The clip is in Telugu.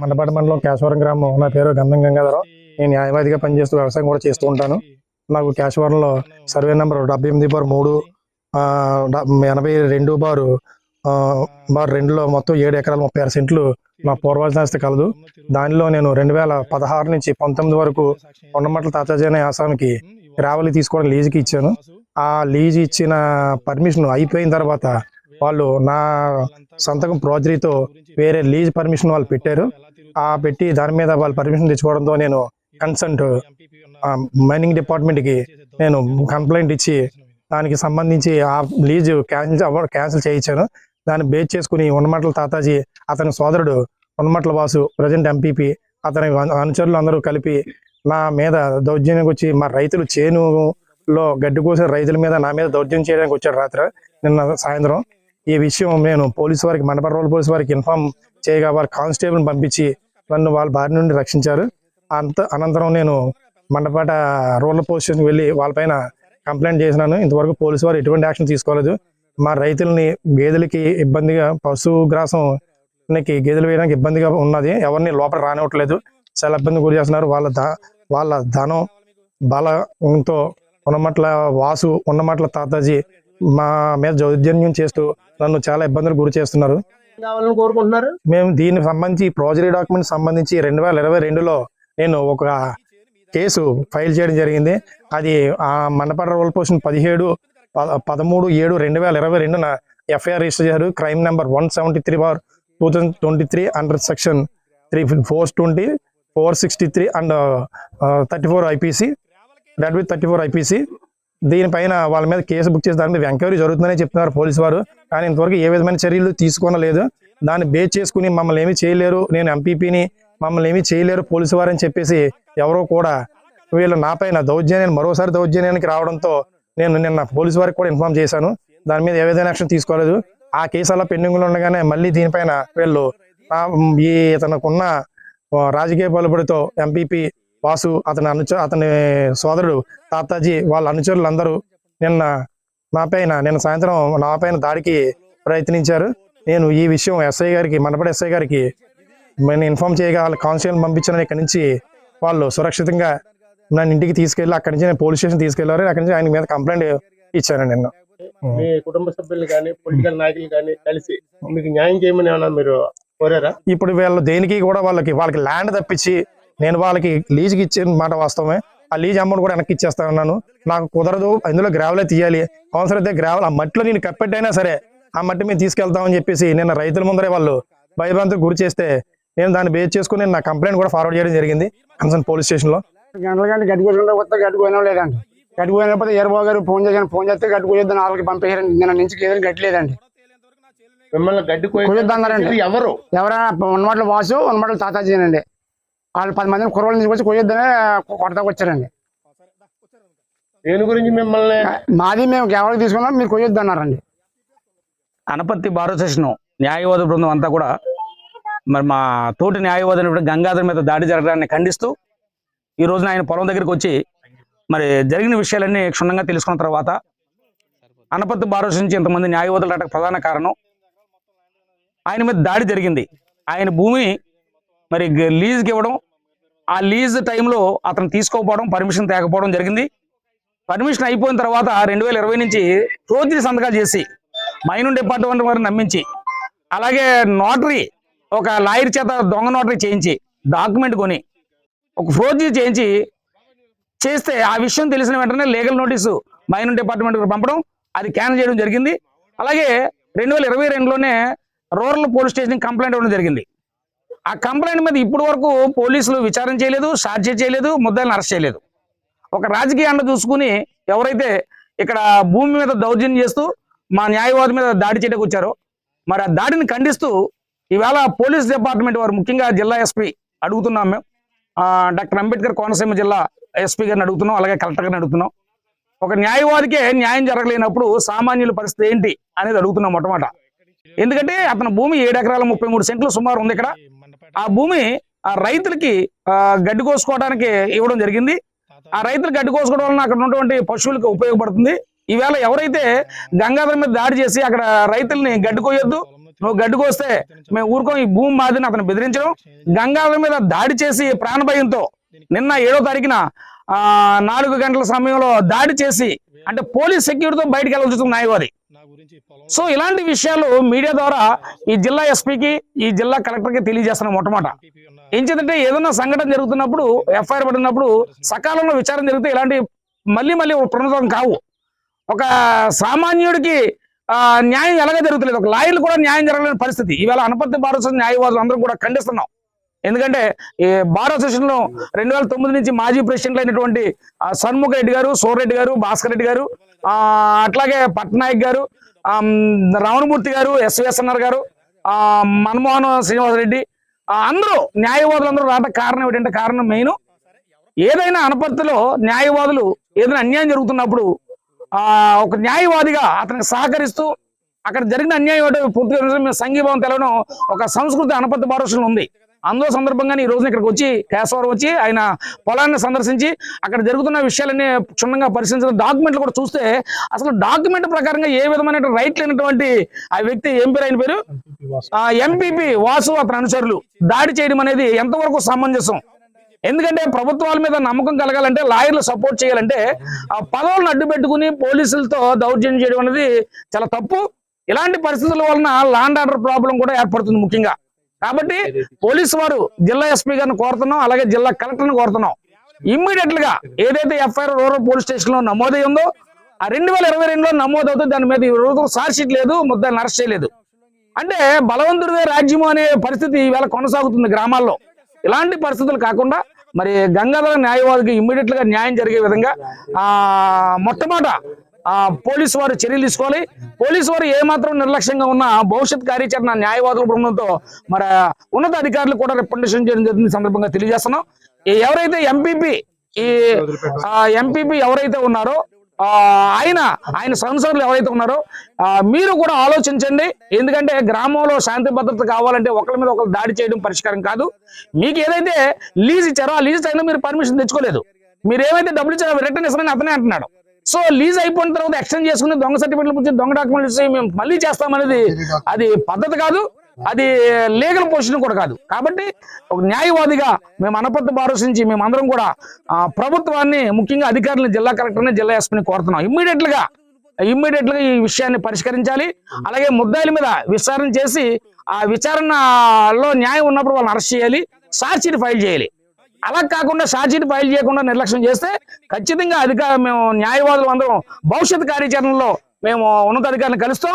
మండపాటి మండలం కేశవరం గ్రామం. నా పేరు గంధం గంగాధరం నేను న్యాయవాదిగా పనిచేస్తూ వ్యవసాయం కూడా చేస్తూ ఉంటాను. నాకు కేశవరంలో సర్వే నెంబర్ డెబ్బై ఎనిమిది బార్ మూడు ఎనభై రెండు బారు బారు బార్ రెండులో మొత్తం ఏడు ఎకరాల ముప్పై ఆరు సెంట్లు నా పూర్వాజనాస్తి కలదు. దానిలో నేను రెండు వేల పదహారు నుంచి పంతొమ్మిది వరకు ఉండమట్ల తాతాజీ అనే ఆసామికి గ్రావెల్ తీసుకోవడం లీజుకి ఇచ్చాను. ఆ లీజ్ ఇచ్చిన పర్మిషన్ అయిపోయిన తర్వాత వాళ్ళు నా సంతకం ప్రోజరీతో వేరే లీజ్ పర్మిషన్ వాళ్ళు పెట్టారు. ఆ పెట్టి దాని మీద వాళ్ళు పర్మిషన్ తెచ్చుకోవడంతో నేను కన్సల్ట్ మైనింగ్ డిపార్ట్మెంట్కి నేను కంప్లైంట్ ఇచ్చి దానికి సంబంధించి ఆ లీజ్ క్యాన్సిల్ అవ్వ క్యాన్సిల్ చేయించాను. దాన్ని బేస్ చేసుకుని ఉన్నమట్ల తాతాజీ అతని సోదరుడు ఉన్నమట్ల వాసు ప్రజెంట్ ఎంపీపీ అతని అను- అనుచరులు అందరూ కలిపి నా మీద దౌర్జన్యం వచ్చి మా రైతులు చేనులో గడ్డి కోసిన రైతుల మీద నా మీద దౌర్జన్యం చేయడానికి వచ్చాడు రాత్రి. నిన్న సాయంత్రం. ఈ విషయం నేను పోలీసు వారికి మండప రోడ్ పోలీసు వారికి ఇన్ఫార్మ్ చేయగా వారి కానిస్టేబుల్ని పంపించి నన్ను వాళ్ళ బారి నుండి రక్షించారు. అంత అనంతరం నేను మండపేట రూరల్ పోలీస్ స్టేషన్కి వెళ్ళి వాళ్ళపైన కంప్లైంట్ చేసినాను. ఇంతవరకు పోలీసు వారు ఎటువంటి యాక్షన్ తీసుకోలేదు. మా రైతుల్ని గేదెలకి ఇబ్బందిగా పశు గ్రాసంకి గేదెలు వేయడానికి ఇబ్బందిగా ఉన్నది. ఎవరిని లోపల రానివ్వట్లేదు. చాలా ఇబ్బంది గురి చేస్తున్నారు. వాళ్ళ దా వాళ్ళ ధనం బలంతో ఉన్నమట్ల వాసు ఉన్నమట్ల తాతాజీ మా మీద దౌర్జన్యం చేస్తూ నన్ను చాలా ఇబ్బందులు గురి చేస్తున్నారు. కావాలని కోరుకుంటున్నారు? మేము దీనికి సంబంధించి ప్రాజరీ డాక్యుమెంట్ సంబంధించి రెండు వేల ఇరవై రెండులో నేను ఒక కేసు ఫైల్ చేయడం జరిగింది. అది ఆ మండపడ రోల్ పోషన్ పదిహేడు పదమూడు ఏడు రెండు వేల ఇరవై రెండున ఎఫ్ఐఆర్ రిజిస్టర్ చేశారు. Crime number one seventy three bar two thousand twenty three under section three four twenty four sixty three and thirty four IPC that with thirty four IPC. దీనిపైన వాళ్ళ మీద కేసు బుక్ చేసి దాని మీద ఎంక్వైరీ జరుగుతుందని చెప్తున్నారు పోలీసు వారు. కానీ ఇంతవరకు ఏ విధమైన చర్యలు తీసుకోనలేదు. దాన్ని బేస్ చేసుకుని మమ్మల్ని ఏమీ చేయలేరు. నేను ఎంపీపీని మమ్మల్ని ఏమీ చేయలేరు పోలీసు వారని చెప్పేసి ఎవరో కూడా వీళ్ళు నాపైన దౌర్జన్యాన్ని మరోసారి దౌర్జన్యానికి రావడంతో నేను నిన్న పోలీసు వారికి కూడా ఇన్ఫార్మ్ చేశాను. దాని మీద ఏ విధమైన యాక్షన్ తీసుకోలేదు. ఆ కేసు అలా పెండింగ్లో ఉండగానే మళ్ళీ దీనిపైన వీళ్ళు ఈ ఇతనుకున్న రాజకీయ బలుబడితో ఎంపీపీ వాసు అతని అనుచ అతని సోదరుడు తాతాజీ వాళ్ళ అనుచరులు అందరూ నిన్న నా పైన నిన్న సాయంత్రం నా పైన దాడికి ప్రయత్నించారు. నేను ఈ విషయం ఎస్ఐ గారికి మనపడి ఎస్ఐ గారికి నేను ఇన్ఫార్మ్ చేయగా వాళ్ళ కాన్స్టేబుల్ పంపించాను ఇక్కడి నుంచి వాళ్ళు సురక్షితంగా నన్ను ఇంటికి తీసుకెళ్ళి అక్కడి నుంచి నేను పోలీస్ స్టేషన్ తీసుకెళ్ళారు. అక్కడి నుంచి ఆయన మీద కంప్లైంట్ ఇచ్చాను నిన్న. మీ కుటుంబ సభ్యులు కానీ పొలిటికల్ నాయకులు కానీ కలిసి మీకు న్యాయం చేయమని ఏమన్నా మీరు కోరారా? ఇప్పుడు వీళ్ళు దేనికి కూడా వాళ్ళకి వాళ్ళకి ల్యాండ్ తప్పించి నేను వాళ్ళకి లీజుకి ఇచ్చిన మాట వాస్తవమే. ఆ లీజ్ అమౌంట్ కూడా వెనక్కి ఇచ్చేస్తా ఉన్నాను. నాకు కుదరదు ఇందులో గ్రావెలే తీయాలి. అవసరం అయితే గ్రావెల్ ఆ మట్టిలో నేను కప్పెట్టైనా సరే ఆ మట్టి మేము తీసుకెళ్తామని చెప్పేసి నిన్న రైతుల ముందరే వాళ్ళు భయభ్రాంతికి గురి చేస్తే నేను దాన్ని బేస్ చేసుకుని నేను నా కంప్లైంట్ కూడా ఫార్వర్డ్ చేయడం జరిగింది కన్సర్న్ పోలీస్ స్టేషన్లో గంటల గంట కోసుకుంటే కొత్త గడ్డి కోయడం లేదండి కోయినప్పుడు ఏరబాబు గారు ఫోన్ చేశాను. ఫోన్ చేస్తే గడ్డి కోయొద్దని వాళ్ళకి పంపేశారండి నిన్న నుంచి ఏదైనా గడ్డి లేదండి మిమ్మల్ని గడ్డి ఎవరు? ఎవరైనా ఉన్నమాటలు వాసు ఉన్నమాటలు తాతాజీనండి. వాళ్ళు పది మందిని కుర్రలు తీసుకొచ్చి కోయొద్దనే కొడతాకు వచ్చారండి. దేని గురించి మిమ్మల్ని? మాది మేము కేవలం తీసుకున్నాం మీరు కొయ్యొద్దు అన్నారండి. అనపర్తి బార్ అసోసియేషన్ న్యాయవాద బృందం అంతా కూడా మరి మా తోటి న్యాయవాది అయినటువంటి గంగాధర్ మీద దాడి జరగడాన్ని ఖండిస్తూ ఈ రోజున ఆయన పొలం దగ్గరికి వచ్చి మరి జరిగిన విషయాలన్నీ క్షుణ్ణంగా తెలుసుకున్న తర్వాత అనపర్తి బార్ అసోసియేషన్ నుంచి ఇంతమంది న్యాయవాదులు రావడానికి ప్రధాన కారణం ఆయన మీద దాడి జరిగింది. ఆయన భూమి మరి లీజుకి ఇవ్వడం ఆ లీజ్ టైంలో అతను తీసుకోకపోవడం పర్మిషన్ తేకపోవడం జరిగింది. పర్మిషన్ అయిపోయిన తర్వాత రెండు వేల ఇరవై నుంచి రోజు సంతకాలు చేసి మైనింగ్ డిపార్ట్మెంట్ వారిని నమ్మించి అలాగే నోటరీ ఒక లాయర్ చేత దొంగ నోటరీ చేయించి డాక్యుమెంట్ కొని ఒక ఫోర్జీ చేయించి చేస్తే ఆ విషయం తెలిసిన వెంటనే లీగల్ నోటీసు మైనింగ్ డిపార్ట్మెంట్ పంపడం అది క్యాన్సిల్ చేయడం జరిగింది. అలాగే రెండు వేల ఇరవై రెండులోనే రూరల్ పోలీస్ స్టేషన్ కంప్లైంట్ ఇవ్వడం జరిగింది. ఆ కంప్లైంట్ మీద ఇప్పటి వరకు పోలీసులు విచారణ చేయలేదు సాధ్య చేయలేదు ముద్దాయిలను అరెస్ట్ చేయలేదు. ఒక రాజకీయ అండ చూసుకుని ఎవరైతే ఇక్కడ భూమి మీద దౌర్జన్యం చేస్తూ మా న్యాయవాది మీద దాడి చేయడానికి వచ్చారో మరి ఆ దాడిని ఖండిస్తూ ఈవేళ పోలీస్ డిపార్ట్మెంట్ వారు ముఖ్యంగా జిల్లా ఎస్పీ అడుగుతున్నాం మేము. డాక్టర్ అంబేద్కర్ కోనసీమ జిల్లా ఎస్పీ గారిని అడుగుతున్నాం అలాగే కలెక్టర్ గారిని అడుగుతున్నాం. ఒక న్యాయవాదికే న్యాయం జరగలేనప్పుడు సామాన్యుల పరిస్థితి ఏంటి అనేది అడుగుతున్నాం మొట్టమొదట. ఎందుకంటే అతని భూమి ఏడు ఎకరాల ముప్పై మూడు సెంట్లు సుమారు ఉంది ఇక్కడ. ఆ భూమి ఆ రైతులకి ఆ, గడ్డి కోసుకోవడానికి ఇవ్వడం జరిగింది. ఆ రైతులు గడ్డి కోసుకోవడం వలన అక్కడ ఉన్నటువంటి పశువులకు ఉపయోగపడుతుంది. ఈవేళ ఎవరైతే గంగాధర మీద దాడి చేసి అక్కడ రైతుల్ని గడ్డి కోయొద్దు నువ్వు గడ్డుకు మేము ఊరుకో ఈ భూమి మాదిని అతను బెదిరించడం. గంగాధర మీద దాడి చేసి ప్రాణభయంతో నిన్న ఏడో తారీఖున ఆ, నాలుగు గంటల సమయంలో దాడి చేసి అంటే పోలీస్ సెక్యూరిటీతో బయటకు వెళ్ళాల్సి వస్తుంది న్యాయవాది సో ఇలాంటి విషయాలు మీడియా ద్వారా ఈ జిల్లా ఎస్పీకి ఈ జిల్లా కలెక్టర్కి తెలియజేస్తున్నాం మొట్టమాట ఏం చేద్దంటే ఏదైనా సంఘటన జరుగుతున్నప్పుడు ఎఫ్ఐఆర్ పడినప్పుడు సకాలంలో విచారణ జరిగితే ఇలాంటి మళ్ళీ మళ్ళీ పునరుద్ధరణ కావు. ఒక సామాన్యుడికి న్యాయం ఎలాగ జరుగుతలేదు? ఒక లాయర్లు కూడా న్యాయం జరగలేని పరిస్థితి. ఈవేళ అనుపత్తి బార్ అసోసియేషన్ న్యాయవాదులు అందరూ కూడా ఖండిస్తున్నాం. ఎందుకంటే ఈ బార్ అసోసియేషన్లో రెండు వేల తొమ్మిది నుంచి మాజీ ప్రెసిడెంట్లు అయినటువంటి ఆ, షణ్ముఖ రెడ్డి గారు సోరెడ్డి గారు భాస్కర్ రెడ్డి గారు అట్లాగే పట్నాయక్ గారు ఆ, రావణమూర్తి గారు ఎస్విఎస్ఎన్ఆర్ గారు ఆ, మన్మోహన్ శ్రీనివాస రెడ్డి ఆ, అందరూ న్యాయవాదులు అందరూ కారణం ఏంటంటే కారణం మెయిన్. ఏదైనా అనుపత్తిలో న్యాయవాదులు ఏదైనా అన్యాయం జరుగుతున్నప్పుడు ఆ ఒక న్యాయవాదిగా అతనికి సహకరిస్తూ అక్కడ జరిగిన అన్యాయం ఏంటో పూర్తిగా మేము సంఘీభావం తెలవడం ఒక సంస్కృతి అనపత్తి భారతలో ఉంది. అందులో సందర్భంగానే ఈ రోజున ఇక్కడికి వచ్చి కేశవరం వచ్చి ఆయన పొలాన్ని సందర్శించి అక్కడ జరుగుతున్న విషయాలన్నీ క్షుణ్ణంగా పరిశీలించిన డాక్యుమెంట్లు కూడా చూస్తే అసలు డాక్యుమెంట్ ప్రకారంగా ఏ విధమైన రైట్ లేనటువంటి ఆ వ్యక్తి ఏం పేరు ఆయన పేరు? ఎంపీపీ వాసు అతని అనుచరులు. దాడి చేయడం అనేది ఎంతవరకు సమంజసం? ఎందుకంటే ప్రభుత్వాల మీద నమ్మకం కలగాలంటే లాయర్లు సపోర్ట్ చేయాలంటే ఆ పదవులను అడ్డు పెట్టుకుని పోలీసులతో దౌర్జన్యం చేయడం అనేది చాలా తప్పు. ఇలాంటి పరిస్థితుల వలన లాండ్ ఆర్డర్ ప్రాబ్లం కూడా ఏర్పడుతుంది ముఖ్యంగా. కాబట్టి పోలీసు వారు జిల్లా ఎస్పీ గారిని కోరుతున్నాం అలాగే జిల్లా కలెక్టర్ని కోరుతున్నాం. ఇమ్మీడియట్గా ఏదైతే ఎఫ్ఐఆర్ రూరల్ పోలీస్ స్టేషన్లో నమోదై ఉందో ఆ రెండు వేల ఇరవై రెండులో నమోదవుతుంది దాని మీద ఈ రోజు సార్ షీట్ లేదు ముద్దాన్ని అరెస్ట్ చేయలేదు. అంటే బలవంతుడిదే రాజ్యం అనే పరిస్థితి ఈవేళ కొనసాగుతుంది గ్రామాల్లో. ఇలాంటి పరిస్థితులు కాకుండా మరి గంగాధర న్యాయవాదికి ఇమ్మీడియట్గా న్యాయం జరిగే విధంగా ఆ మొట్టమొదట పోలీసు వారు చర్యలు తీసుకోవాలి. పోలీసు వారు ఏమాత్రం నిర్లక్ష్యంగా ఉన్న భవిష్యత్ కార్యాచరణ న్యాయవాదుల బృందంతో మరి ఉన్నత అధికారులు కూడా రిప్రజెంటేషన్ చేయడం జరిగింది సందర్భంగా తెలియజేస్తున్నాం. ఎవరైతే ఎంపీపీ ఈ ఎంపీపీ ఎవరైతే ఉన్నారో ఆ, ఆయన ఆయన సంసర్లు ఎవరైతే ఉన్నారో మీరు కూడా ఆలోచించండి. ఎందుకంటే గ్రామంలో శాంతి భద్రత కావాలంటే ఒకరి మీద ఒకరు దాడి చేయడం పరిష్కారం కాదు. మీకు ఏదైతే లీజ్ ఇచ్చారో ఆ లీజ్ అయినా మీరు పర్మిషన్ తెచ్చుకోలేదు. మీరు ఏమైతే డబ్బులు ఇచ్చారో రిటర్న్ ఇస్తారని అతనే అంటున్నాడు. సో లీజ్ అయిపోయిన తర్వాత ఎక్స్టెండ్ చేసుకుని దొంగ సర్టిఫికెట్లు పుచ్చి దొంగ డాక్యుమెంట్లు ఇచ్చి మేము మళ్ళీ చేస్తామనేది అది పద్ధతి కాదు. అది లీగల్ పొజిషన్ కూడా కాదు. కాబట్టి ఒక న్యాయవాదిగా మేము అనపత్తి భారసించి మేమందరం కూడా ఆ, ప్రభుత్వాన్ని ముఖ్యంగా అధికారులను జిల్లా కలెక్టర్ని జిల్లా ఎస్పీని కోరుతున్నాం. ఇమ్మీడియట్గా ఇమ్మీడియట్గా ఈ విషయాన్ని పరిష్కరించాలి. అలాగే ముద్దాయిల మీద విచారణ చేసి ఆ విచారణలో న్యాయం ఉన్నప్పుడు వాళ్ళని అరెస్ట్ చేయాలి. షార్ట్ ఫైల్ చేయాలి. అలా కాకుండా సాక్షిని ఫైల్ చేయకుండా నిర్లక్ష్యం చేస్తే ఖచ్చితంగా అధికార మేము న్యాయవాదులు అందరం భవిష్యత్ కార్యాచరణలో మేము ఉన్నతాధికారులను కలుస్తాం.